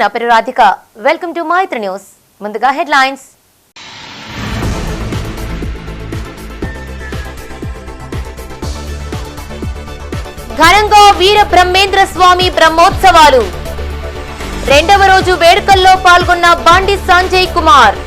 నా పేరు Radhika. Welcome to Maitra news ముందుగా హెడ్లైన్స్ ఘనంగా వీర బ్రహ్మేంద్ర స్వామి బ్రహ్మోత్సవాలు. రెండవ రోజు వేడుకల్లో పాల్గొన్న బండి సంజయ్ కుమార్.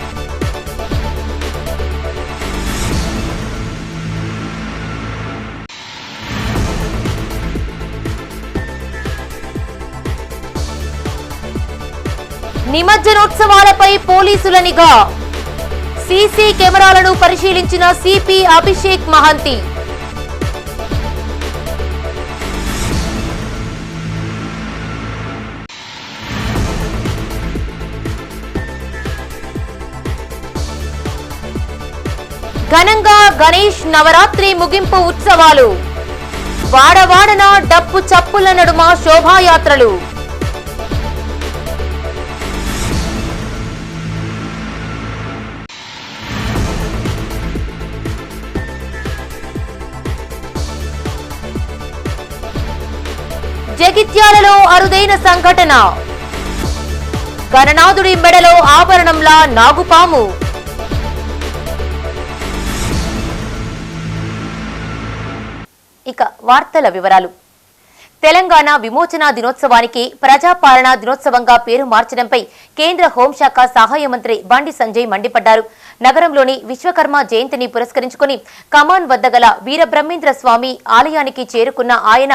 నిమజ్జనోత్సవాలపై పోలీసుల నిఘా. సీసీ కెమెరాలను పరిశీలించిన సిపి అభిషేక్ మహంతి. ఘనంగా గణేష్ నవరాత్రి ముగింపు ఉత్సవాలు. వాడవాడన డప్పు చప్పుల నడుమ శోభాయాత్రలు. జగిత్యాలలో అరుదైన సంఘటన. గణనాథుడి మెడలో ఆభరణంలా నాగుపాము. ఇక వార్తల వివరాలు. తెలంగాణ విమోచన దినోత్సవానికి ప్రజాపాలన దినోత్సవంగా పేరు మార్చడంపై కేంద్ర హోంశాఖ సహాయ మంత్రి బండి సంజయ్ మండిపడ్డారు. నగరంలోని విశ్వకర్మ జయంతిని పురస్కరించుకుని కమాన్ వద్ద గల వీరబ్రహ్మేంద్ర స్వామి ఆలయానికి చేరుకున్న ఆయన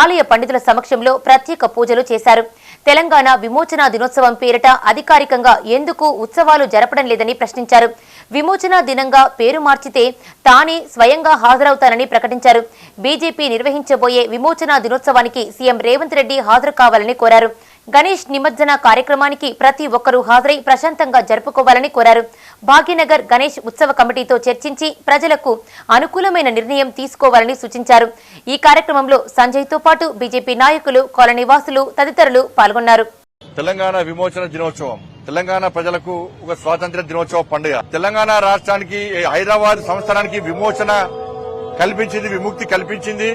ఆలయ పండితుల సమక్షంలో ప్రత్యేక పూజలు చేశారు. తెలంగాణ విమోచన దినోత్సవం పేరిట అధికారికంగా ఎందుకు ఉత్సవాలు జరపడం లేదని ప్రశ్నించారు. విమోచన దినంగా పేరు మార్చితే తానే స్వయంగా హాజరవుతానని ప్రకటించారు. బీజేపీ నిర్వహించబోయే విమోచన దినోత్సవానికి సీఎం రేవంత్ రెడ్డి హాజరు కావాలని కోరారు. గణేష్ నిమజ్జన కార్యక్రమానికి ప్రతి ఒక్కరూ హాజరై ప్రశాంతంగా జరుపుకోవాలని కోరారు. భాగ్యనగర్ గణేష్ ఉత్సవ కమిటీతో చర్చించి ప్రజలకు అనుకూలమైన నిర్ణయం తీసుకోవాలని సూచించారు. ఈ కార్యక్రమంలో సంజయ్తో పాటు బీజేపీ నాయకులు కాలనీవాసులు తదితరులు పాల్గొన్నారు. తెలంగాణ విమోచన దినోత్సవం. తెలంగాణ ప్రజలకు ఒక స్వాతంత్ర దినోత్సవ పండుగ. తెలంగాణ రాష్ట్రానికి హైదరాబాద్ సంస్థానానికి విమోచన కల్పించింది విముక్తి కల్పించింది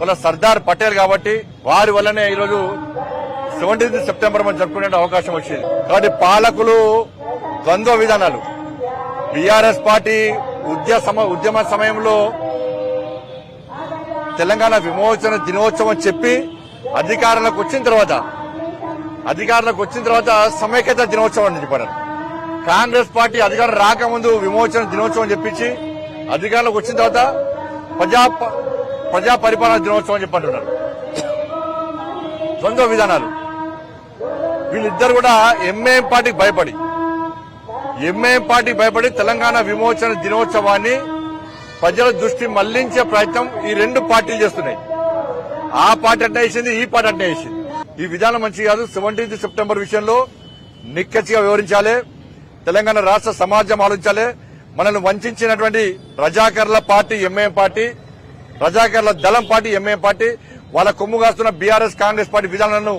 వాళ్ళ సర్దార్ పటేల్ కాబట్టి వారి వల్లనే ఈరోజు సెవెంటీన్త్ సెప్టెంబర్ మనం జరుపుకునే అవకాశం వచ్చింది. కాబట్టి పాలకులు ద్వంద్వ విధానాలు. బీఆర్ఎస్ పార్టీ ఉద్య సమ- ఉద్యమ సమయంలో తెలంగాణ విమోచన దినోత్సవం చెప్పి అధికారంలోకి వచ్చిన తర్వాత అధికారంలోకి వచ్చిన తర్వాత సమైక్యత దినోత్సవం అని చెప్పారు. కాంగ్రెస్ పార్టీ అధికారం రాకముందు విమోచన దినోత్సవం చెప్పించి అధికారంలోకి వచ్చిన తర్వాత ప్రజా ప్రజా పరిపాలన దినోత్సవం చెప్పారు చెప్పంటున్నారు ద్వంద్వ విధానాలు. వీళ్ళిద్దరు కూడా ఎంఏఎం పార్టీకి భయపడి ఎంఏఎం పార్టీకి భయపడి తెలంగాణ విమోచన దినోత్సవాన్ని ప్రజల దృష్టి మళ్ళించే ప్రయత్నం ఈ రెండు పార్టీలు చేస్తున్నాయి. ఆ పార్టీ అంటే వేసింది ఈ పార్టీ అంటే వేసింది ఈ విధానం మంచి కాదు. సెవెంటీన్త్ సెప్టెంబర్ విషయంలో నిక్కచ్చిగా వివరించాలి. తెలంగాణ రాష్ట్ర సమాజం ఆలోచించాలి. మనల్ని వంచినటువంటి రజాకర్ల party M A M party రజాకర్ల దళం party M A M party వాళ్ళ కొమ్ము కాస్తున్న బీఆర్ఎస్ కాంగ్రెస్ పార్టీ విధానాలను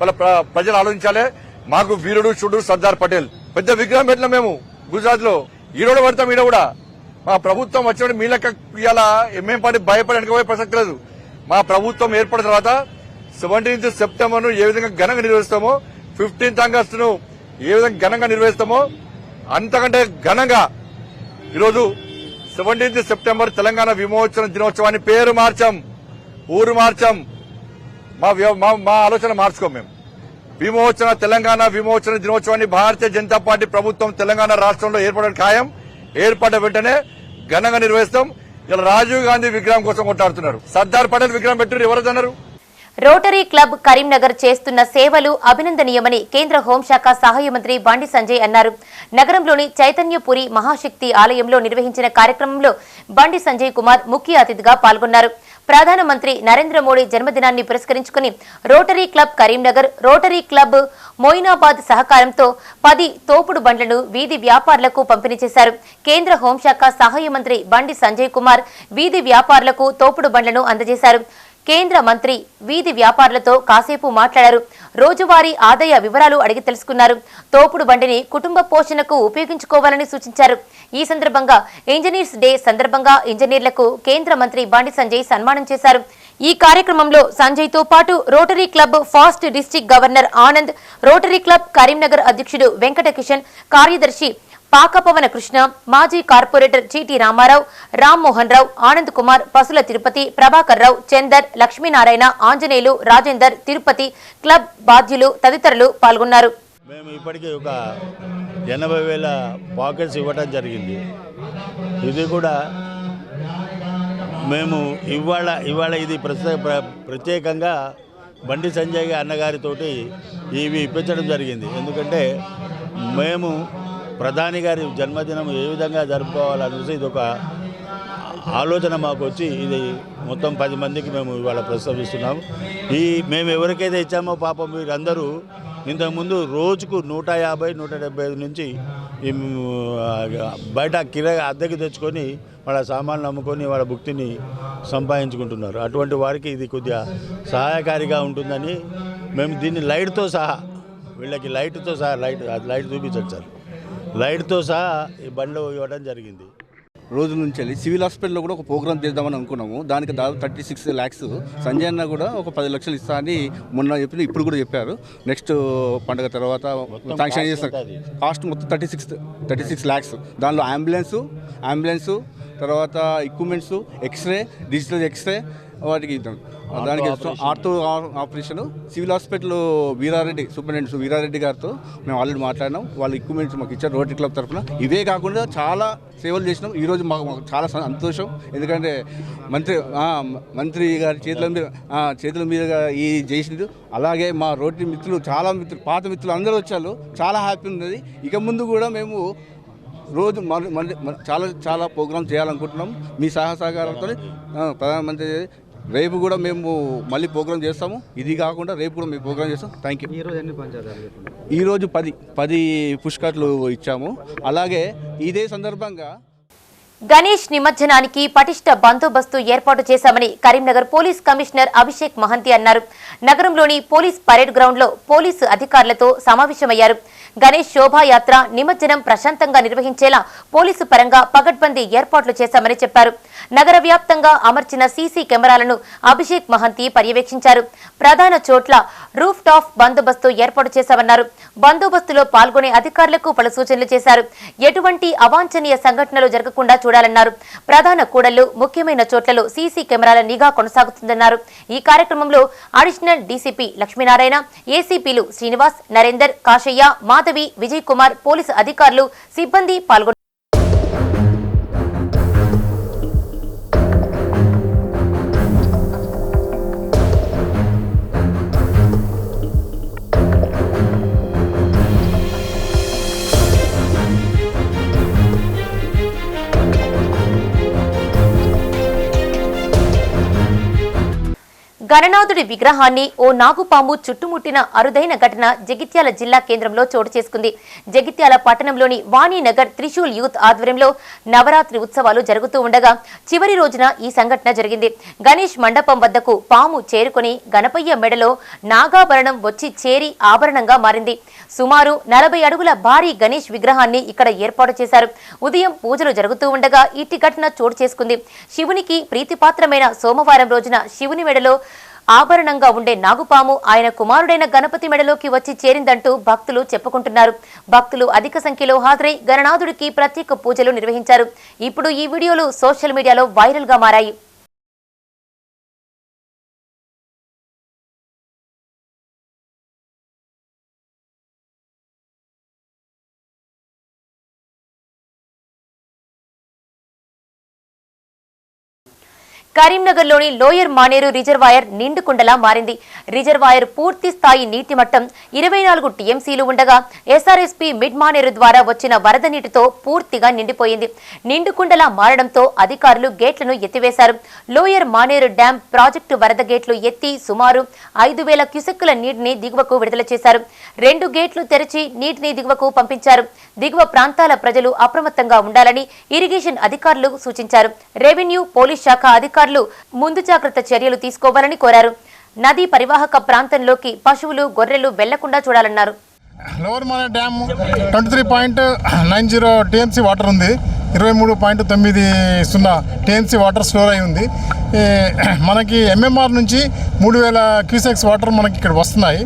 వాళ్ళ ప్ర- ప్రజలు ఆలోచించాలి. మాకు వీరుడు చూడు సర్దార్ పటేల్. పెద్ద విగ్రహం పెట్టిన మేము గుజరాత్లో ఈరోడు పడతాం ఈడ కూడా. మా ప్రభుత్వం వచ్చినప్పుడు మీ లెక్క ఇవాళ ఎంఏం పార్టీ భయపడడానికి పోయే ప్రసక్తి లేదు. మా ప్రభుత్వం ఏర్పడిన తర్వాత సెవెంటీన్త్ సెప్టెంబర్ను ఏ విధంగా ఘనంగా నిర్వహిస్తామో ఫిఫ్టీన్త్ ఆగస్టు ను ఏ విధంగా ఘనంగా నిర్వహిస్తామో అంతకంటే ఘనంగా ఈరోజు సెవెంటీన్త్ సెప్టెంబర్ తెలంగాణ విమోచన దినోత్సవాన్ని పేరు మార్చాం. ఊరు మార్చాం. మా మా- ఆలోచన మార్చుకోం మేము. విమోచన తెలంగాణ విమోచన దినోత్సవాన్ని భారతీయ జనతా పార్టీ ప్రభుత్వం తెలంగాణ రాష్ట్రంలో ఏర్పడడం ఖాయం. ఏర్పడ్డ వెంటనే ఘనంగా నిర్వహిస్తాం. ఇలా రాజీవ్ గాంధీ విగ్రహం కోసం కొట్టాడుతున్నారు సర్దార్ పటేల్ విగ్రహం పెట్టారు ఎవరన్నారు రోటరీ క్లబ్ కరీంనగర్ చేస్తున్న సేవలు అభినందనీయమని కేంద్ర హోంశాఖ సహాయ మంత్రి బండి సంజయ్ అన్నారు. నగరంలోని చైతన్యపురి మహాశక్తి ఆలయంలో నిర్వహించిన కార్యక్రమంలో బండి సంజయ్ కుమార్ ముఖ్య అతిథిగా పాల్గొన్నారు. ప్రధానమంత్రి నరేంద్ర మోడీ జన్మదినాన్ని పురస్కరించుకుని Rotary Club Karimnagar Rotary Club Moinabad సహకారంతో పది తోపుడు బండ్లను వీధి వ్యాపారులకు పంపిణీ చేశారు. కేంద్ర హోంశాఖ సహాయ మంత్రి బండి సంజయ్ కుమార్ వీధి వ్యాపారులకు తోపుడు బండ్లను అందజేశారు. కేంద్ర మంత్రి వీధి వ్యాపారులతో కాసేపు మాట్లాడారు. రోజువారీ ఆదాయ వివరాలు అడిగి తెలుసుకున్నారు. తోపుడు బండిని కుటుంబ పోషణకు ఉపయోగించుకోవాలని సూచించారు. ఈ సందర్భంగా ఇంజనీర్స్ డే సందర్భంగా ఇంజనీర్లకు కేంద్ర మంత్రి బండి సంజయ్ సన్మానం చేశారు. ఈ కార్యక్రమంలో సంజయ్తో పాటు rotary club past district governor Anand rotary club Karimnagar అధ్యక్షుడు వెంకట కిషన్ కార్యదర్శి పాకపవన కృష్ణ మాజీ కార్పొరేటర్ చీటీ రామారావు రామ్మోహన్ రావు ఆనంద్ కుమార్ పసుల తిరుపతి ప్రభాకర్ రావు చందర్ లక్ష్మీనారాయణ ఆంజనేయులు రాజేందర్ తిరుపతి క్లబ్ బాధ్యులు తదితరులు పాల్గొన్నారు. మేము ఇప్పటికీ ఒక ఎనభై వేల పాకెట్స్ ఇవ్వడం జరిగింది. ఇది కూడా మేము ఇవాళ ఇవాళ ఇది ప్ర- ప్రత్యేకంగా బండి సంజయ్ అన్నగారితోటి ఇవి ఇప్పించడం జరిగింది. ఎందుకంటే మేము ప్రధాని గారి జన్మదినం ఏ విధంగా జరుపుకోవాలనేసి ఇది ఒక ఆలోచన మాకు వచ్చి ఇది మొత్తం పది మందికి మేము ఇవాళ ప్రస్తావిస్తున్నాము ఈ మేము ఎవరికైతే ఇచ్చామో పాపం వీరందరూ ఇంతకుముందు రోజుకు నూట యాభై నూట డెబ్బై ఐదు నుంచి బయట కిరా అద్దెకి తెచ్చుకొని వాళ్ళ సామాన్లు అమ్ముకొని వాళ్ళ భుక్తిని సంపాదించుకుంటున్నారు. అటువంటి వారికి ఇది కొద్దిగా సహాయకారిగా ఉంటుందని మేము దీన్ని లైట్తో సహా వీళ్ళకి లైట్తో సహా లైట్ లైట్ చూపించండి సార్. లైట్తో సహా ఈ బండ్లు ఇవ్వడం జరిగింది. రోజు నుంచి వెళ్ళి సివిల్ హాస్పిటల్లో కూడా ఒక ప్రోగ్రామ్ చేద్దామని అనుకున్నాము. దానికి దాదాపు థర్టీ సిక్స్ ల్యాక్స్. సంజయ్ అన్న కూడా ఒక పది లక్షలు ఇస్తా అని మొన్న చెప్పి ఇప్పుడు కూడా చెప్పారు. నెక్స్ట్ పండుగ తర్వాత శాంక్షన్ చేస్తారు? కాస్ట్ మొత్తం thirty six thirty six lakhs. దానిలో అంబులెన్సు అంబులెన్సు తర్వాత equipments x ray digital x ray వాటికి ఇద్దాం. దానికి ortho operation. Civil hospital Veerareddy superintendent Veerareddy గారితో మేము ఆల్రెడీ మాట్లాడినాం. వాళ్ళు ఎక్విప్మెంట్స్ మాకు ఇచ్చారు రోటరీ క్లబ్ తరఫున. ఇవే కాకుండా చాలా సేవలు చేసినాం. ఈరోజు మాకు మాకు చాలా సంతోషం. ఎందుకంటే మంత్రి మంత్రి గారి చేతుల మీద చేతుల మీదుగా ఈ చేసిండు అలాగే మా రోటరీ మిత్రులు చాలా మిత్రులు పాత మిత్రులు అందరూ వచ్చారు. చాలా హ్యాపీ ఉన్నది. ఇక ముందు కూడా మేము రోజు మన- చాలా చాలా ప్రోగ్రామ్ చేయాలనుకుంటున్నాం. మీ సహాయ సహకారంతో ప్రధానమంత్రి రేపు కూడా మేము మళ్ళీ ప్రోగ్రామ్ చేస్తాము. ఇది కాకుండా రేపు కూడా మేము ప్రోగ్రామ్ చేస్తాం. థ్యాంక్ యూ ఈరోజు ఎన్ని పది పది పుష్కట్లు ఇచ్చాము. అలాగే ఇదే సందర్భంగా గణేష్ నిమజ్జనానికి పటిష్ట బందోబస్తు ఏర్పాటు చేశామని కరీంనగర్ పోలీస్ కమిషనర్ అభిషేక్ మహంతి అన్నారు. నగరంలోని పోలీస్ పరేడ్ గ్రౌండ్లో పోలీసు అధికారులతో సమావేశమయ్యారు. గణేష్ శోభాయాత్ర నిమజ్జనం ప్రశాంతంగా నిర్వహించేలా పోలీసు పరంగా పగడ్బందీ ఏర్పాట్లు చేశామని చెప్పారు. నగర వ్యాప్తంగా అమర్చిన సీసీ కెమెరాలను అభిషేక్ మహంతి పర్యవేక్షించారు. ప్రధాన చోట్ల రూఫ్ టాప్ బందోబస్తు ఏర్పాటు చేశామన్నారు. బందోబస్తులో పాల్గొనే అధికారులకు పలు సూచనలు చేశారు. ఎటువంటి అవాంఛనీయ సంఘటనలు జరగకుండా చూడాలన్నారు. ప్రధాన కూడళ్ళు ముఖ్యమైన చోట్లలో సీసీ కెమెరాల నిఘా కొనసాగుతుందన్నారు. ఈ కార్యక్రమంలో అడిషనల్ డీసీపీ లక్ష్మీనారాయణ ఏసీపీలు శ్రీనివాస్ నరేందర్ కాశయ్య మాధవి విజయ్ కుమార్ పోలీసు అధికారులు సిబ్బంది పాల్గొన్నారు. గణనాథుడి విగ్రహాన్ని ఓ నాగుపాము చుట్టుముట్టిన అరుదైన ఘటన జగిత్యాల జిల్లా కేంద్రంలో చోటు చేసుకుంది. జగిత్యాల పట్టణంలోని వాణినగర్ త్రిశూల్ యూత్ ఆధ్వర్యంలో నవరాత్రి ఉత్సవాలు జరుగుతూ ఉండగా చివరి రోజున ఈ సంఘటన జరిగింది. గణేష్ మండపం వద్దకు పాము చేరుకొని గణపయ్య మెడలో నాగాభరణం వచ్చి చేరి ఆభరణంగా మారింది. సుమారు నలభై అడుగుల భారీ గణేష్ విగ్రహాన్ని ఇక్కడ ఏర్పాటు చేశారు. ఉదయం పూజలు జరుగుతూ ఉండగా ఇట్టి ఘటన చోటు చేసుకుంది. శివునికి ప్రీతిపాత్రమైన సోమవారం రోజున శివుని మెడలో ఆభరణంగా ఉండే నాగుపాము ఆయన కుమారుడైన గణపతి మెడలోకి వచ్చి చేరిందంటూ భక్తులు చెప్పుకుంటున్నారు. భక్తులు అధిక సంఖ్యలో హాజరై గణనాథుడికి ప్రత్యేక పూజలు నిర్వహించారు. ఇప్పుడు ఈ వీడియోలు సోషల్ మీడియాలో వైరల్గా మారాయి. కరీంనగర్లోని లోయర్ మానేరు రిజర్వాయర్ నిండుకుండలా మారింది. రిజర్వాయర్ పూర్తి స్థాయి నీటి మట్టం ఇరవై నాలుగు టీఎంసీలు ఉండగా ఎస్ఆర్ఎస్పీ మిడ్ మానేరు ద్వారా వచ్చిన వరద నీటితో పూర్తిగా నిండిపోయింది. నిండుకుండలా మారడంతో అధికారులు గేట్లను ఎత్తివేశారు. లోయర్ మానేరు డ్యాం ప్రాజెక్టు వరద గేట్లు ఎత్తి సుమారు ఐదు వేల క్యూసెక్కుల నీటిని దిగువకు విడుదల చేశారు. రెండు గేట్లు తెరిచి నీటిని దిగువకు పంపించారు. దిగువ ప్రాంతాల ప్రజలు అప్రమత్తంగా ఉండాలని ఇరిగేషన్ అధికారులు సూచించారు. రెవెన్యూ పోలీస్ శాఖ అధికారులు ముందు జాగ్రత్త చర్యలు తీసుకోవాలని కోరారు. నదీ పరివాహక ప్రాంతంలోకి పశువులు గొర్రెలు వెళ్ళకుండా చూడాలన్నారు. Lower Manair dam twenty three point nine zero TMC water ఉంది. ఇరవై మూడు పాయింట్ తొమ్మిది సున్నా టీఎంసీ వాటర్ స్టోర్ అయి ఉంది. మనకి ఎంఎంఆర్ నుంచి మూడు వేల క్యూసెక్స్ వాటర్ మనకి ఇక్కడ వస్తున్నాయి.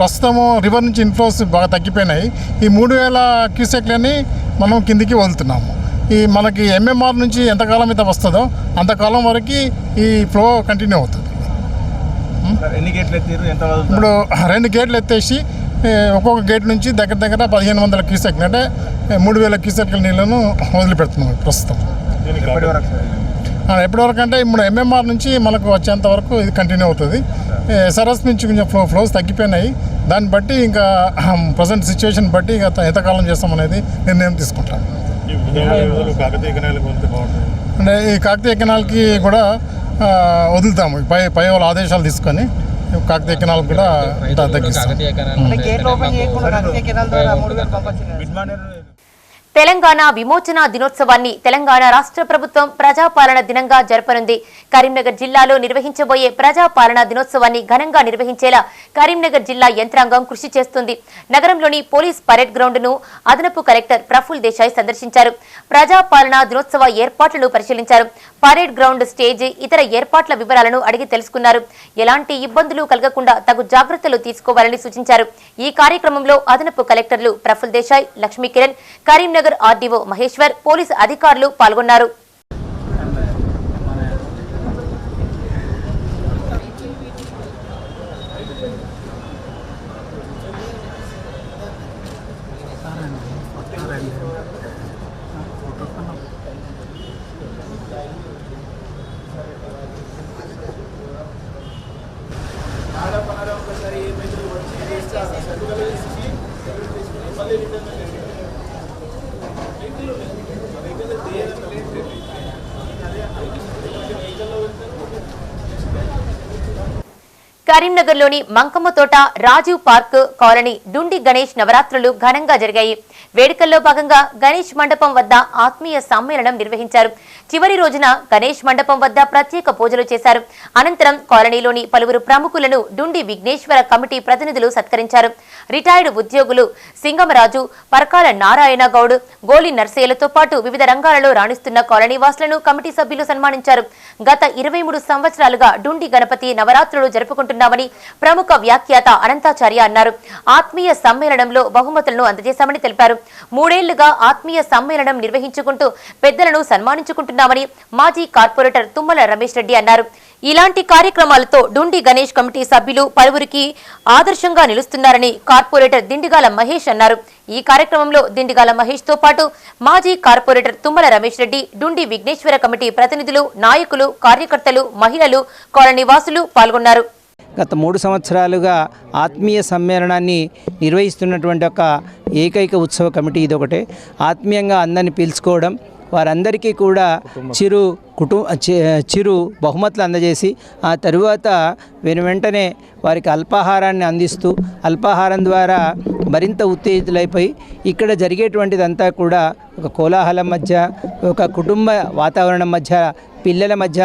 ప్రస్తుతము రివర్ నుంచి ఇన్ఫ్లోస్ బాగా తగ్గిపోయినాయి. ఈ మూడు వేల క్యూసెక్లని మనం కిందికి వదులుతున్నాము. ఈ మనకి ఎంఎంఆర్ నుంచి ఎంతకాలం అయితే వస్తుందో అంతకాలం వరకు ఈ ఫ్లో కంటిన్యూ అవుతుంది. ఎన్ని గేట్లు ఎత్తారు ఎంత? ఇప్పుడు రెండు గేట్లు ఎత్తేసి ఒక్కొక్క గేట్ నుంచి దగ్గర దగ్గర పదిహేను వందల క్యూసెక్ అంటే మూడు వేల క్యూసెక్ల నీళ్ళను వదిలిపెడుతున్నాం ప్రస్తుతం. ఎప్పటి వరకు సార్? ఆ, ఎప్పటి వరకు అంటే ఇప్పుడు ఎంఎంఆర్ నుంచి మనకు వచ్చేంత వరకు ఇది కంటిన్యూ అవుతుంది. ఎస్ఆర్ఎస్ నుంచి కొంచెం ఫ్లో ఫ్లోస్ తగ్గిపోయినాయి. దాన్ని బట్టి ఇంకా ప్రజెంట్ సిచ్యువేషన్ బట్టి ఇక ఎంతకాలం చేస్తాం అనేది నిర్ణయం తీసుకుంటాం. అంటే ఈ కాకతీయ కెనాల్కి కూడా ఆ, వదులుతాము. పై పై వాళ్ళ ఆదేశాలు తీసుకొని కాకతీయ కెనాల్ కూడా తగ్గిస్తాం. తెలంగాణ విమోచన దినోత్సవాన్ని తెలంగాణ రాష్ట్ర ప్రభుత్వం ప్రజాపాలన దినంగా జరపనుంది. కరీంనగర్ జిల్లాలో నిర్వహించబోయే ప్రజాపాలన దినోత్సవాన్ని ఘనంగా నిర్వహించేలా కరీంనగర్ జిల్లా యంత్రాంగం కృషి చేస్తుంది. నగరంలోని పోలీస్ పరేడ్ గ్రౌండ్ను అదనపు కలెక్టర్ ప్రఫుల్ దేశాయ్ సందర్శించారు. ప్రజాపాలన దినోత్సవ ఏర్పాట్లను పరిశీలించారు. పరేడ్ గ్రౌండ్ స్టేజ్ ఇతర ఏర్పాట్ల వివరాలను అడిగి తెలుసుకున్నారు. ఎలాంటి ఇబ్బందులు కలగకుండా తగు జాగ్రత్తలు తీసుకోవాలని సూచించారు. ఈ కార్యక్రమంలో అదనపు కలెక్టర్లు ప్రఫుల్ దేశాయ్ లక్ష్మీ కిరణ్ కరీంనగర్ ఆర్డీఓ మహేశ్వర్ పోలీసు అధికారులు పాల్గొన్నారు. కరీంనగర్లోని మంకమ్మ తోట రాజీవ్ పార్క్ కాలనీ డుండి గణేష్ నవరాత్రులు ఘనంగా జరిగాయి. వేడుకల్లో భాగంగా గణేష్ మండపం వద్ద ఆత్మీయ సమ్మేళనం నిర్వహించారు. చివరి రోజున గణేష్ మండపం వద్ద ప్రత్యేక పూజలు చేశారు. అనంతరం కాలనీలోని పలువురు ప్రముఖులను డుండి విఘ్నేశ్వర కమిటీ ప్రతినిధులు సత్కరించారు. రిటైర్డ్ ఉద్యోగులు సింగమరాజు పరకాల నారాయణ గౌడ్ గోలి నర్సయ్యలతో పాటు వివిధ రంగాలలో రాణిస్తున్న కాలనీ వాసులను కమిటీ సభ్యులు సన్మానించారు. గత ఇరవై మూడు సంవత్సరాలుగా డుండి గణపతి నవరాత్రులు జరుపుకుంటున్నామని ప్రముఖ వ్యాఖ్యాత అనంతాచార్య అన్నారు. ఆత్మీయ సమ్మేళనంలో బహుమతులను అందజేశామని తెలిపారు. మూడేళ్ళుగా ఆత్మీయ సమ్మేళనం నిర్వహించుకుంటూ పెద్దలను చేస్తున్నామని మాజీ కార్పొరేటర్ తుమ్మల రమేష్ రెడ్డి అన్నారు. ఇలాంటి కార్యక్రమాలతో డుండి గణేష్ కమిటీ సభ్యులు పలువురికి ఆదర్శంగా నిలుస్తున్నారని కార్పొరేటర్ దిండిగాల మహేష్ అన్నారు. ఈ కార్యక్రమంలో దిండిగాల మహేష్తో పాటు మాజీ కార్పొరేటర్ తుమ్మల రమేష్ రెడ్డి డుండి విఘ్నేశ్వర కమిటీ ప్రతినిధులు నాయకులు కార్యకర్తలు మహిళలు కాలనీవాసులు పాల్గొన్నారు. గత మూడు సంవత్సరాలుగా ఆత్మీయ సమ్మేళనాన్ని నిర్వహిస్తున్నటువంటి ఒక ఏకైక ఉత్సవ కమిటీ ఇదొకటే. ఆత్మీయంగా అందరిని పిలుచుకోవడం వారందరికీ కూడా చిరు కుటు చి- చిరు బహుమతులు అందజేసి ఆ తరువాత వెను వెంటనే వారికి అల్పాహారాన్ని అందిస్తూ అల్పాహారం ద్వారా మరింత ఉత్తేజితులైపోయి ఇక్కడ జరిగేటువంటిదంతా కూడా ఒక కోలాహలం మధ్య ఒక కుటుంబ వాతావరణం మధ్య పిల్లల మధ్య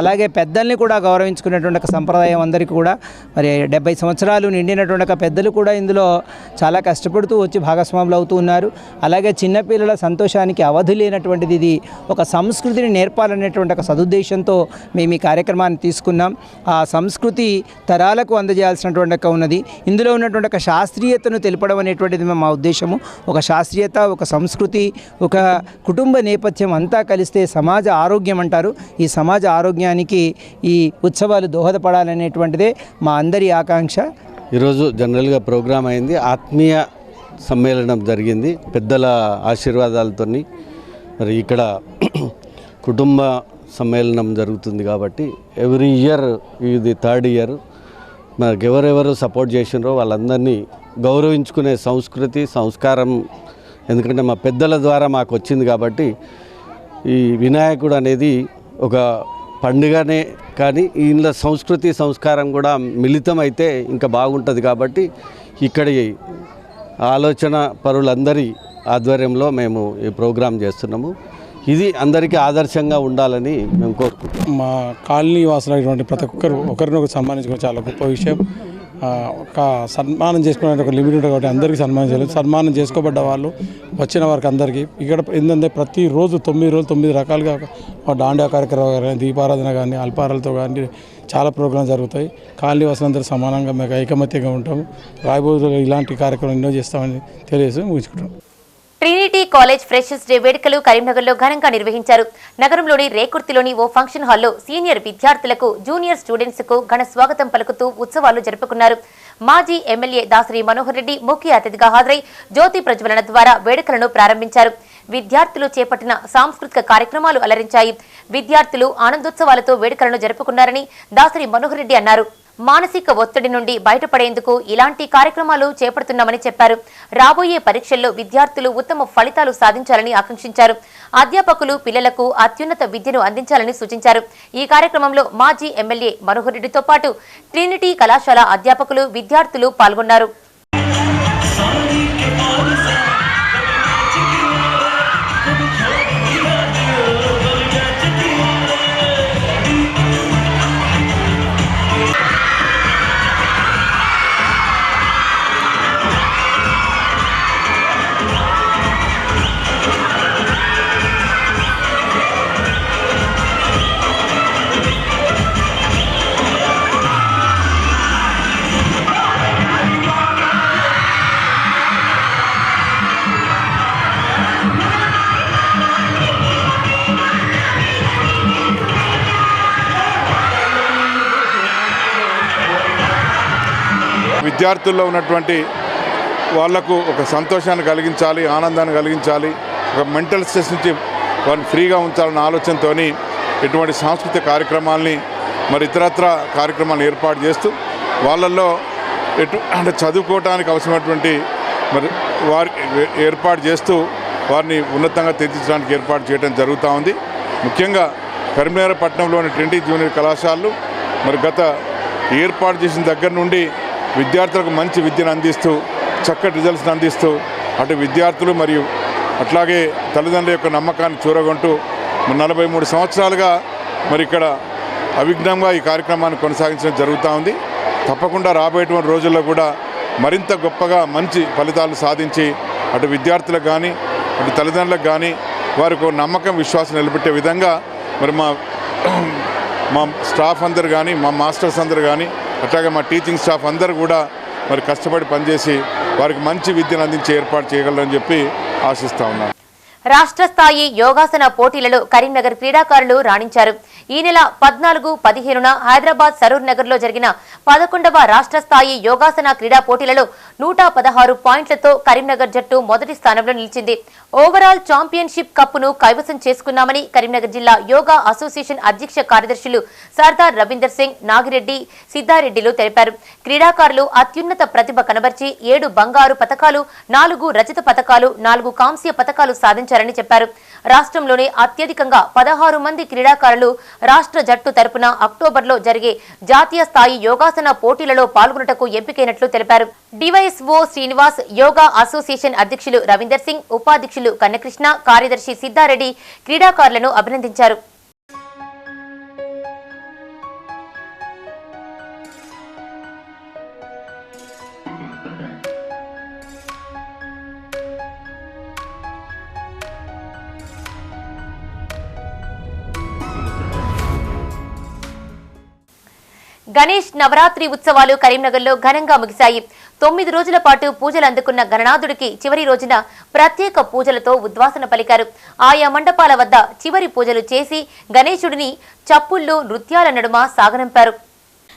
అలాగే పెద్దల్ని కూడా గౌరవించుకునేటువంటి ఒక సంప్రదాయం అందరికీ కూడా మరి డెబ్బై సంవత్సరాలు నిండినటువంటి ఒక పెద్దలు కూడా ఇందులో చాలా కష్టపడుతూ వచ్చి భాగస్వాములు అవుతూ ఉన్నారు. అలాగే చిన్నపిల్లల సంతోషానికి అవధి లేనటువంటిది ఇది ఒక సంస్కృతిని నేర్పాలనేటువంటి ఒక సదుద్దేశంతో మేము ఈ కార్యక్రమాన్ని తీసుకున్నాం. ఆ సంస్కృతి తరాలకు అందజేయాల్సినటువంటి ఒక ఉన్నది. ఇందులో ఉన్నటువంటి ఒక శాస్త్రీయతను తెలపడం అనేటువంటిది మా ఉద్దేశము. ఒక శాస్త్రీయత ఒక సంస్కృతి ఒక కుటుంబ నేపథ్యం అంతా కలిస్తే సమాజ ఆరోగ్యం అంటారు. ఈ సమాజ ఆరోగ్యం ఆరోగ్యానికి ఈ ఉత్సవాలు దోహదపడాలనేటువంటిదే మా అందరి ఆకాంక్ష. ఈరోజు జనరల్గా ప్రోగ్రామ్ అయింది. ఆత్మీయ సమ్మేళనం జరిగింది. పెద్దల ఆశీర్వాదాలతో మరి ఇక్కడ కుటుంబ సమ్మేళనం జరుగుతుంది కాబట్టి ఎవ్రీ ఇయర్ ఇది థర్డ్ ఇయర్. మనకు ఎవరెవరు సపోర్ట్ చేసినారో వాళ్ళందరినీ గౌరవించుకునే సంస్కృతి సంస్కారం ఎందుకంటే మా పెద్దల ద్వారా మాకు వచ్చింది కాబట్టి ఈ వినాయకుడు అనేది ఒక పండుగనే కానీ ఇందులో సంస్కృతి సంస్కారం కూడా మిళితం అయితే ఇంకా బాగుంటుంది కాబట్టి ఇక్కడి ఆలోచన పరులందరి ఆధ్వర్యంలో మేము ఈ ప్రోగ్రాం చేస్తున్నాము. ఇది అందరికీ ఆదర్శంగా ఉండాలని మేము కోరుకుంటున్నాం. మా కాలనీ వాసులైనటువంటి ప్రతి ఒక్కరు ఒకరినొకరు సన్మానించుకోవడం చాలా గొప్ప విషయం. ఒక సన్మానం చేసుకునే ఒక లిమిట్ ఉంటుంది కాబట్టి అందరికీ సన్మానం చేయలేదు. సన్మానం చేసుకోబడ్డ వాళ్ళు వచ్చిన వారికి అందరికీ ఇక్కడ ఏంటంటే ప్రతిరోజు తొమ్మిది రోజులు తొమ్మిది రకాలుగా ఒక కార్యక్రమం కార్యక్రమాలు కానీ దీపారాధన కానీ అల్పారాలతో కానీ చాలా ప్రోగ్రామ్స్ జరుగుతాయి. కాలనీ వాసులందరూ సమానంగా మేము ఐకమత్యంగా ఉంటాము. రాబోయే ఇలాంటి కార్యక్రమం ఎన్నో చేస్తామని తెలియజేసి ముగించుకుంటాం ట్రినిటీ కాలేజ్ ఫ్రెషర్స్ డే వేడుకలు కరీంనగర్లో ఘనంగా నిర్వహించారు. నగరంలోని రేకుర్తిలోని ఓ ఫంక్షన్ హాల్లో సీనియర్ విద్యార్థులకు జూనియర్ స్టూడెంట్స్కు ఘన స్వాగతం పలుకుతూ ఉత్సవాలు జరుపుకున్నారు. మాజీ ఎమ్మెల్యే దాసరి మనోహర్ రెడ్డి ముఖ్య అతిథిగా హాజరై జ్యోతి ప్రజ్వలన ద్వారా వేడుకలను ప్రారంభించారు. విద్యార్థులు చేపట్టిన సాంస్కృతిక కార్యక్రమాలు అలరించాయి. విద్యార్థులు ఆనందోత్సవాలతో వేడుకలను జరుపుకున్నారని దాసరి మనోహర్ రెడ్డి అన్నారు. మానసిక ఒత్తిడి నుండి బయటపడేందుకు ఇలాంటి కార్యక్రమాలు చేపడుతున్నామని చెప్పారు. రాబోయే పరీక్షల్లో విద్యార్థులు ఉత్తమ ఫలితాలు సాధించాలని ఆకాంక్షించారు. అధ్యాపకులు పిల్లలకు అత్యున్నత విద్యను అందించాలని సూచించారు. ఈ కార్యక్రమంలో మాజీ ఎమ్మెల్యే మనోహర్ రెడ్డితో పాటు ట్రినిటీ కళాశాల అధ్యాపకులు విద్యార్థులు పాల్గొన్నారు. విద్యార్థుల్లో ఉన్నటువంటి వాళ్ళకు ఒక సంతోషాన్ని కలిగించాలి ఆనందాన్ని కలిగించాలి ఒక మెంటల్ స్ట్రెస్ నుంచి వారిని ఫ్రీగా ఉంచాలన్న ఆలోచనతో ఇటువంటి సాంస్కృతిక కార్యక్రమాల్ని మరి ఇతరత్ర కార్యక్రమాలను ఏర్పాటు చేస్తూ వాళ్ళల్లో ఎటు అంటే చదువుకోవడానికి అవసరమైనటువంటి మరి వారికి ఏర్పాటు చేస్తూ వారిని ఉన్నతంగా తీర్చడానికి ఏర్పాటు చేయడం జరుగుతూ ఉంది. ముఖ్యంగా కరీంనగర్ పట్టణంలోని ట్వంటీ జూనియర్ కళాశాలలు మరి గత ఏర్పాటు చేసిన దగ్గర నుండి విద్యార్థులకు మంచి విద్యను అందిస్తూ చక్కటి రిజల్ట్స్ని అందిస్తూ అటు విద్యార్థులు మరియు అట్లాగే తల్లిదండ్రుల యొక్క నమ్మకాన్ని చూరగొంటూ నలభై మూడు సంవత్సరాలుగా మరి ఇక్కడ అవిఘ్నంగా ఈ కార్యక్రమాన్ని కొనసాగించడం జరుగుతూ ఉంది. తప్పకుండా రాబోయేటువంటి రోజుల్లో కూడా మరింత గొప్పగా మంచి ఫలితాలు సాధించి అటు విద్యార్థులకు కానీ అటు తల్లిదండ్రులకు కానీ వారికి నమ్మకం విశ్వాసం నిలబెట్టే విధంగా మరి మా మా స్టాఫ్ అందరు కానీ మా మాస్టర్స్ అందరు కానీ అట్లాగే మా టీచింగ్ స్టాఫ్ అందరూ కూడా మరి కష్టపడి పనిచేసి వారికి మంచి విద్యను అందించి ఏర్పాటు చేయగలరని చెప్పి ఆశిస్తా ఉన్నాను రాష్ట్ర స్థాయి యోగాసన పోటీలలో కరీంనగర్ క్రీడాకారులు రాణించారు. ఈ నెల పద్నాలుగు పదిహేనున హైదరాబాద్ సరూర్ నగర్లో జరిగిన పదకొండవ రాష్ట్ర స్థాయి యోగాసన క్రీడా పోటీలలో నూట పదహారు పాయింట్లతో కరీంనగర్ జట్టు మొదటి స్థానంలో నిలిచింది. ఓవరాల్ ఛాంపియన్షిప్ కప్పును కైవసం చేసుకున్నామని కరీంనగర్ జిల్లా యోగా అసోసియేషన్ అధ్యక్ష కార్యదర్శులు సర్దార్ రవీందర్ సింగ్ నాగిరెడ్డి సిద్ధారెడ్డిలు తెలిపారు. క్రీడాకారులు అత్యున్నత ప్రతిభ కనబర్చి ఏడు బంగారు పథకాలు నాలుగు రజత పథకాలు నాలుగు కాంస్య పథకాలు సాధించారని చెప్పారు. రాష్ట్రంలోనే అత్యధికంగా పదహారు మంది క్రీడాకారులు రాష్ట్ర జట్టు తరపున అక్టోబర్లో జరిగే జాతీయ స్థాయి యోగాసన పోటీలలో పాల్గొనటకు ఎంపికైనట్లు తెలిపారు. డివైఎస్ఓ శ్రీనివాస్ యోగా అసోసియేషన్ అధ్యక్షులు రవీందర్ సింగ్ ఉపాధ్యక్షులు కన్నకృష్ణ కార్యదర్శి సిద్ధారెడ్డి క్రీడాకారులను అభినందించారు. గణేష్ నవరాత్రి ఉత్సవాలు కరీంనగర్లో ఘనంగా ముగిశాయి. తొమ్మిది రోజుల పాటు పూజలు అందుకున్న గణనాథుడికి చివరి రోజున ప్రత్యేక పూజలతో ఉద్వాసన పలికారు. ఆయా మండపాల వద్ద చివరి పూజలు చేసి గణేశుడిని చప్పుళ్ళు నృత్యాల నడుమ సాగనంపారు.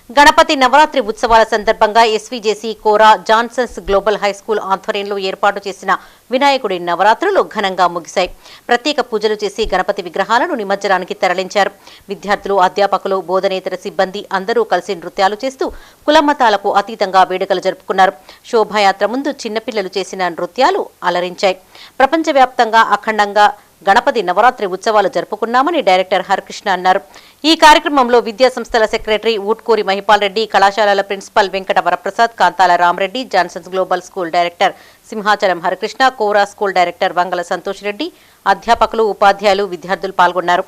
గణపతి నవరాత్రి ఉత్సవాల సందర్భంగా SVJC Kora Johnson's global high school ఆధ్వర్యంలో ఏర్పాటు చేసిన వినాయకుడి నవరాత్రులు ఘనంగా ముగిశాయి. ప్రత్యేక పూజలు చేసి గణపతి విగ్రహాలను నిమజ్జనానికి తరలించారు. విద్యార్థులు అధ్యాపకులు బోధనేతర సిబ్బంది అందరూ కలిసి నృత్యాలు చేస్తూ కులమతాలకు అతీతంగా వేడుకలు జరుపుకున్నారు. శోభాయాత్ర ముందు చిన్నపిల్లలు చేసిన నృత్యాలు అలరించాయి. ప్రపంచవ్యాప్తంగా అఖండంగా గణపతి నవరాత్రి ఉత్సవాలు జరుపుకున్నామని డైరెక్టర్ హరికృష్ణ అన్నారు. ఈ కార్యక్రమంలో విద్యా సంస్థల సెక్రటరీ ఊట్కూరి మహిపాల్ రెడ్డి కళాశాలల principal Venkata Varaprasad Kanthala Ramareddy Johnson's global school director Simhachalam Harikrishna Kora school director Vangala Santosh Reddy అధ్యాపకులు ఉపాధ్యాయులు విద్యార్థులు పాల్గొన్నారు.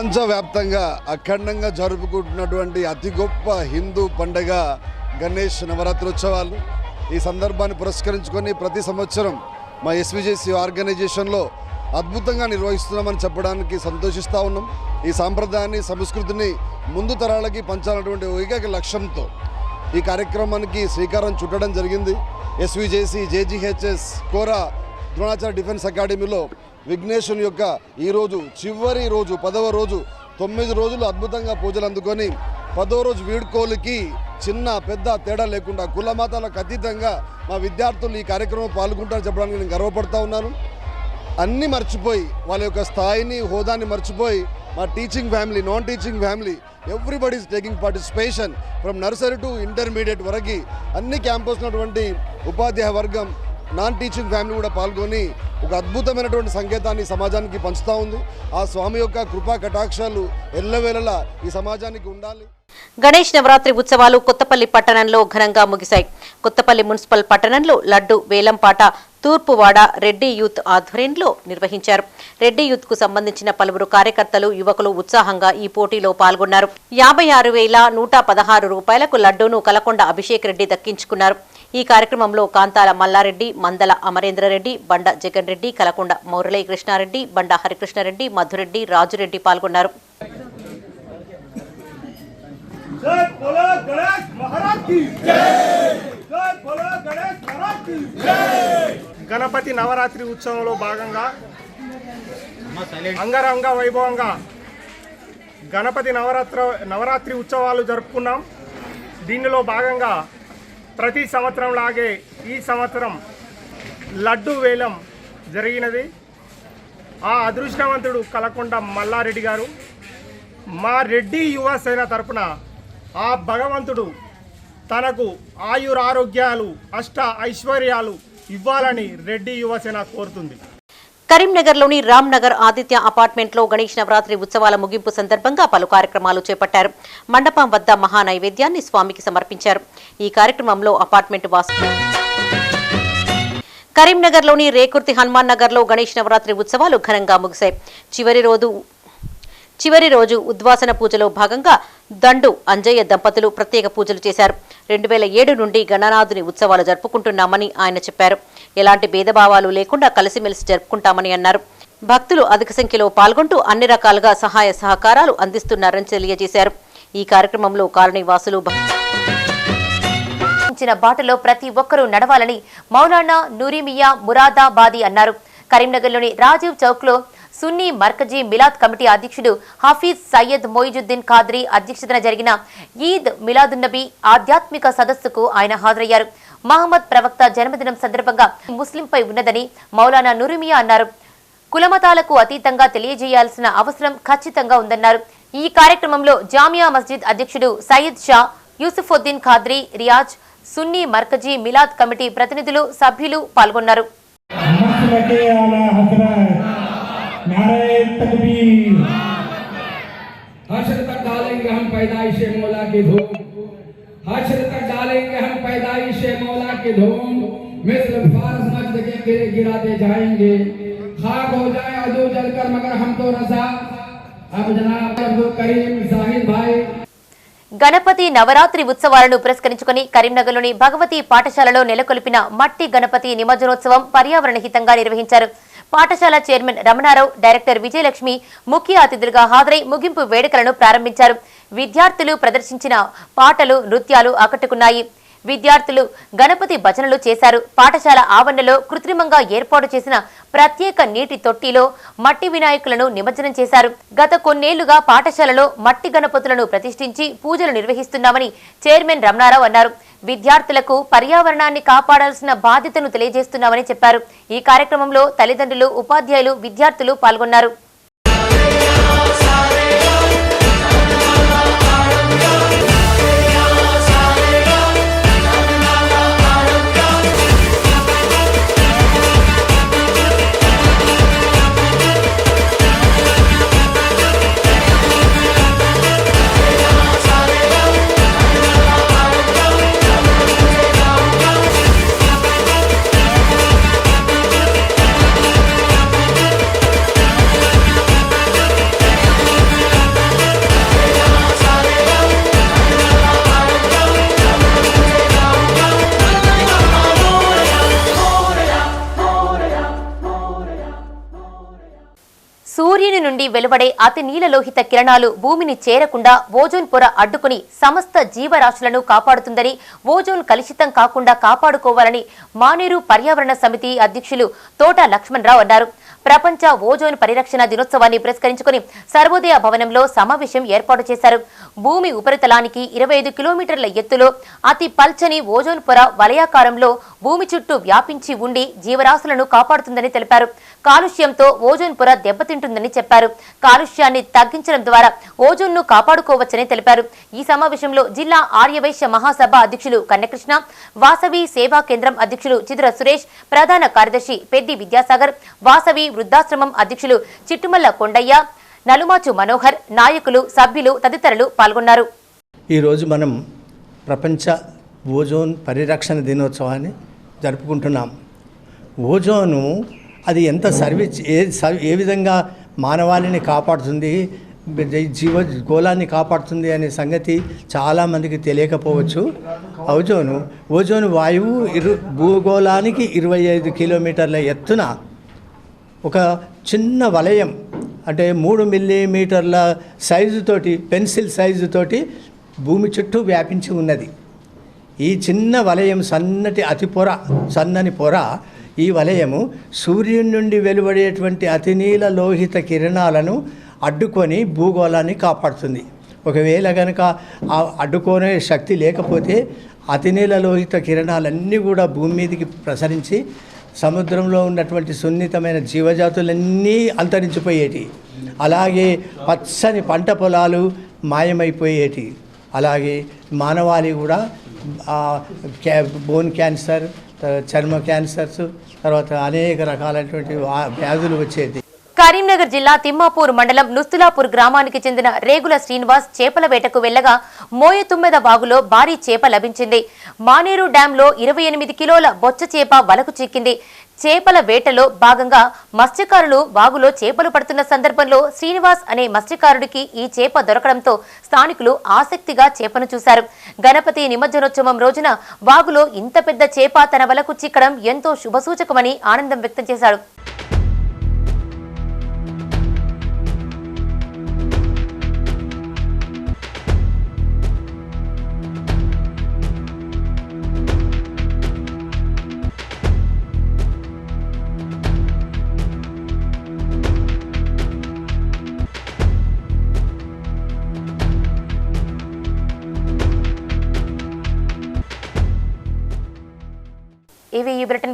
ప్రపంచవ్యాప్తంగా అఖండంగా జరుపుకుంటున్నటువంటి అతి గొప్ప హిందూ పండగ గణేష్ నవరాత్రోత్సవాలు. ఈ సందర్భాన్ని పురస్కరించుకొని ప్రతి సంవత్సరం మా ఎస్విజేసి ఆర్గనైజేషన్లో అద్భుతంగా నిర్వహిస్తున్నామని చెప్పడానికి సంతోషిస్తూ ఉన్నాం. ఈ సాంప్రదాయాన్ని సంస్కృతిని ముందు తరాలకి పంచాలన్నటువంటి ఏకైక లక్ష్యంతో ఈ కార్యక్రమానికి శ్రీకారం చుట్టడం జరిగింది. SVJC JGHS Kora Dronacharya defence అకాడమీలో విఘ్నేశ్వరుని యొక్క ఈరోజు చివరి రోజు పదవ రోజు తొమ్మిది రోజులు అద్భుతంగా పూజలు అందుకొని పదో రోజు వీడ్కోలుకి చిన్న పెద్ద తేడా లేకుండా కుల మతాలకు అతీతంగా మా విద్యార్థులు ఈ కార్యక్రమం పాల్గొంటారని చెప్పడానికి నేను గర్వపడతా ఉన్నాను. అన్నీ మర్చిపోయి వాళ్ళ యొక్క స్థాయిని హోదాని మర్చిపోయి మా teaching family non teaching family everybody is taking participation from nursery to intermediate వరకు అన్ని క్యాంపస్ ఉన్నటువంటి ఉపాధ్యాయ వర్గం నాన్ టీచింగ్ ఫ్యామిలీ కూడా పాల్గొని ఒక అద్భుతమైనటువంటి సంకేతాన్ని సమాజానికి పంచుతూ ఉంది. ఆ స్వామి యొక్క కృపా కటాక్షాలు ఎల్లవేళలా ఈ సమాజానికి ఉండాలి. గణేష్ నవరాత్రి ఉత్సవాలు కొత్తపల్లి పట్టణంలో ఘనంగా ముగిశాయి. కొత్తపల్లి మున్సిపల్ పట్టణంలో లడ్డు వేలంపాట తూర్పువాడ రెడ్డి యూత్ ఆధ్వర్యంలో నిర్వహించారు. రెడ్డి యూత్కు సంబంధించిన పలువురు కార్యకర్తలు యువకులు ఉత్సాహంగా ఈ పోటీలో పాల్గొన్నారు. యాభై ఆరు వేల నూట పదహారు రూపాయలకు లడ్డూను కలకొండ అభిషేక్ రెడ్డి దక్కించుకున్నారు. ఈ కార్యక్రమంలో కాంతాల మల్లారెడ్డి మందల అమరేంద్రరెడ్డి బండ జగన్ రెడ్డి కలకొండ మురళీ కృష్ణారెడ్డి బండ హరికృష్ణారెడ్డి మధురెడ్డి రాజురెడ్డి పాల్గొన్నారు. గణపతి నవరాత్రి ఉత్సవంలో భాగంగా అంగరంగ వైభవంగా గణపతి నవరాత్ర నవరాత్రి ఉత్సవాలు జరుపుకున్నాం. దీనిలో భాగంగా ప్రతి సంవత్సరం లాగే ఈ సంవత్సరం లడ్డు వేలం జరిగినది. ఆ అదృష్టవంతుడు కలకొండ మల్లారెడ్డి గారు. మా రెడ్డి యువసేన తరపున ఆ భగవంతుడు తనకు ఆయురారోగ్యాలు అష్ట ఐశ్వర్యాలు ఇవ్వాలని రెడ్డి యువసేన కోరుతుంది. కరీంనగర్లోని రామ్ నగర్ ఆదిత్య అపార్ట్మెంట్లో గణేష్ నవరాత్రి ఉత్సవాల ముగింపు సందర్భంగా పలు కార్యక్రమాలు చేపట్టారు. మండపం వద్ద మహా నైవేద్యాన్ని స్వామికి సమర్పించారు. ఈ కార్యక్రమంలో అపార్ట్మెంట్ వాసులు కరీంనగర్లోని రేకుర్తి హనుమాన్ నగర్లో గణేష్ నవరాత్రి ఉత్సవాలు ఘనంగా ముగిశాయి. చివరి రోజు చివరి రోజు ఉద్వాసన పూజలో భాగంగా దండు అంజయ్య దంపతులు ప్రత్యేక పూజలు చేశారు. రెండు వేల ఏడు నుండి గణనాథుని ఉత్సవాలు జరుపుకుంటున్నామని ఆయన చెప్పారు. ఎలాంటి భేదభావాలు లేకుండా కలిసిమెలిసి జరుపుకుంటామని అన్నారు. భక్తులు అధిక సంఖ్యలో పాల్గొంటూ అన్ని రకాలుగా సహాయ సహకారాలు అందిస్తున్నారని తెలియజేశారు. ఈ కార్యక్రమంలో కాలనీ వాసులు బాటలో ప్రతి ఒక్కరూ నడవాలని మౌలానా నూరిమియా మురాదాబాది అన్నారు. కరీంనగర్లోని రాజీవ్ చౌక్లో సున్నీ మర్కజీ మిలాద్ కమిటీ అధ్యక్షుడు హఫీజ్ సయ్యద్ మొయిజుద్దీన్ ఖాద్రీ అధ్యక్షతన జరిగిన ఈద్ మిలాదున్నబీ ఆధ్యాత్మిక సదస్సుకు ఆయన హాజరయ్యారు. మహమ్మద్ ప్రవక్త జన్మదినం సందర్భంగా ముస్లింపై ఉన్నదని మౌలానా నురుమియా అన్నారు. కులమతాలకు అతీతంగా తెలియజేయాల్సిన అవసరం ఖచ్చితంగా ఉందన్నారు. ఈ కార్యక్రమంలో జామియా మస్జిద్ అధ్యక్షుడు సయీద్ షా యూసుఫుద్దీన్ ఖాద్రీ రియాజ్ సున్నీ మర్కజీ మిలాద్ కమిటీ ప్రతినిధులు సభ్యులు పాల్గొన్నారు. हशर तक डालेंगे हम पैदाइश मौला की धूम हशर तक डालेंगे हम पैदाइश मौला की धूम मिस्र फारस मजद के गिरे गिराते जाएंगे खाक हो जाए अदू जलकर मगर हम तो रजा अब जनाब अब्दुल करीम जाहिद भाई గణపతి నవరాత్రి ఉత్సవాలను పురస్కరించుకుని కరీంనగర్లోని భగవతి పాఠశాలలో నెలకొల్పిన మట్టి గణపతి నిమజ్జనోత్సవం పర్యావరణ హితంగా నిర్వహించారు పాఠశాల చైర్మన్ రమణారావు డైరెక్టర్ విజయలక్ష్మి ముఖ్య అతిథులుగా హాజరై ముగింపు వేడుకలను ప్రారంభించారు. విద్యార్థులు ప్రదర్శించిన పాటలు నృత్యాలు ఆకట్టుకున్నాయి. విద్యార్థులు గణపతి భజనలు చేశారు. పాఠశాల ఆవరణలో కృత్రిమంగా ఏర్పాటు చేసిన ప్రత్యేక నీటి తొట్టిలో మట్టి వినాయకులను నిమజ్జనం చేశారు. గత కొన్నేళ్ళుగా పాఠశాలలో మట్టి గణపతులను ప్రతిష్ఠించి పూజలు నిర్వహిస్తున్నామని చైర్మన్ రమణారావు అన్నారు. విద్యార్థులకు పర్యావరణాన్ని కాపాడాల్సిన బాధ్యతను తెలియజేస్తున్నామని చెప్పారు. ఈ కార్యక్రమంలో తల్లిదండ్రులు ఉపాధ్యాయులు విద్యార్థులు పాల్గొన్నారు. వెలువడే అతి నీలలోహిత కిరణాలు భూమిని చేరకుండా ఓజోన్ పొర అడ్డుకుని సమస్త జీవరాశులను కాపాడుతుందని ఓజోన్ కలుషితం కాకుండా కాపాడుకోవాలని మానేరు పర్యావరణ సమితి అధ్యక్షులు తోట లక్ష్మణరావు అన్నారు. ప్రపంచ ఓజోన్ పరిరక్షణ దినోత్సవాన్ని పురస్కరించుకుని సర్వోదయ భవనంలో సమావేశం ఏర్పాటు చేశారు. భూమి ఉపరితలానికి ఇరవై ఐదు కిలోమీటర్ల ఎత్తులో అతి పల్చని ఓజోన్ పొర వలయాకారంలో భూమి చుట్టూ వ్యాపించి ఉండి జీవరాశులను కాపాడుతుందని తెలిపారు. కాలుష్యంతో ఓజోన్ పొర దెబ్బతింటుందని చెప్పారు. కాలుష్యాన్ని తగ్గించడం ద్వారా ఓజోన్ను కాపాడుకోవచ్చని తెలిపారు. ఈ సమావేశంలో జిల్లా ఆర్యవైశ్య మహాసభ అధ్యక్షులు కన్యకృష్ణ వాసవి సేవా కేంద్రం అధ్యక్షులు చిదుర సురేష్ ప్రధాన కార్యదర్శి పెద్ది విద్యాసాగర్ వాసవి వృద్ధాశ్రమం అధ్యక్షులు చిట్టుమల్ల కొండయ్య నలుమాచు మనోహర్ నాయకులు సభ్యులు తదితరులు పాల్గొన్నారు. ఈరోజు మనం ప్రపంచ ఓజోన్ పరిరక్షణ దినోత్సవాన్ని జరుపుకుంటున్నాం. ఓజోను అది ఎంత సర్వీస్ ఏ ఏ విధంగా మానవాళిని కాపాడుతుంది జీవ గోళాన్ని కాపాడుతుంది అనే సంగతి చాలామందికి తెలియకపోవచ్చు. ఓజోను ఓజోను వాయువు ఇరు భూగోళానికి ఇరవై ఐదు కిలోమీటర్ల ఎత్తున ఒక చిన్న వలయం అంటే మూడు మిల్లీమీటర్ల సైజుతోటి పెన్సిల్ సైజుతోటి భూమి చుట్టూ వ్యాపించి ఉన్నది. ఈ చిన్న వలయం సన్నటి అతి పొర సన్నని పొర ఈ వలయము సూర్యుని నుండి వెలువడేటువంటి అతినీల లోహిత కిరణాలను అడ్డుకొని భూగోళాన్ని కాపాడుతుంది. ఒకవేళ కనుక అడ్డుకోనే శక్తి లేకపోతే అతినీల లోహిత కిరణాలన్నీ కూడా భూమి మీదకి ప్రసరించి సముద్రంలో ఉన్నటువంటి సున్నితమైన జీవజాతులన్నీ అంతరించిపోయేటి. అలాగే పచ్చని పంట పొలాలు మాయమైపోయేటి. అలాగే మానవాళి కూడా క్యా బోన్ క్యాన్సర్ చర్మ క్యాన్సర్స్ తర్వాత అనేక రకాలైనటువంటి వ్యాధులు వచ్చేది కరీంనగర్ జిల్లా తిమ్మాపూర్ మండలం నుస్తులాపూర్ గ్రామానికి చెందిన రేగుల శ్రీనివాస్ చేపల వేటకు వెళ్ళగా మోయతుమ్మెద వాగులో భారీ చేప లభించింది. మానేరు డ్యాంలో ఇరవై ఎనిమిది కిలోల బొచ్చ చేప వలకు చిక్కింది. చేపల వేటలో భాగంగా మత్స్యకారులు వాగులో చేపలు పడుతున్న సందర్భంలో శ్రీనివాస్ అనే మత్స్యకారుడికి ఈ చేప దొరకడంతో స్థానికులు ఆసక్తిగా చేపను చూశారు. గణపతి నిమజ్జనోత్సవం రోజున వాగులో ఇంత పెద్ద చేప తన వలకు చిక్కడం ఎంతో శుభసూచకమని ఆనందం వ్యక్తం చేశారు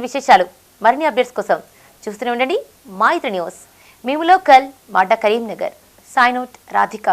విశేషాలు. మరిన్ని అప్డేట్స్ కోసం చూస్తూనే ఉండండి. మా ఇతర న్యూస్. మేము లోకల్ మాడ్డా కరీంనగర్ సైనోట్ రాధిక.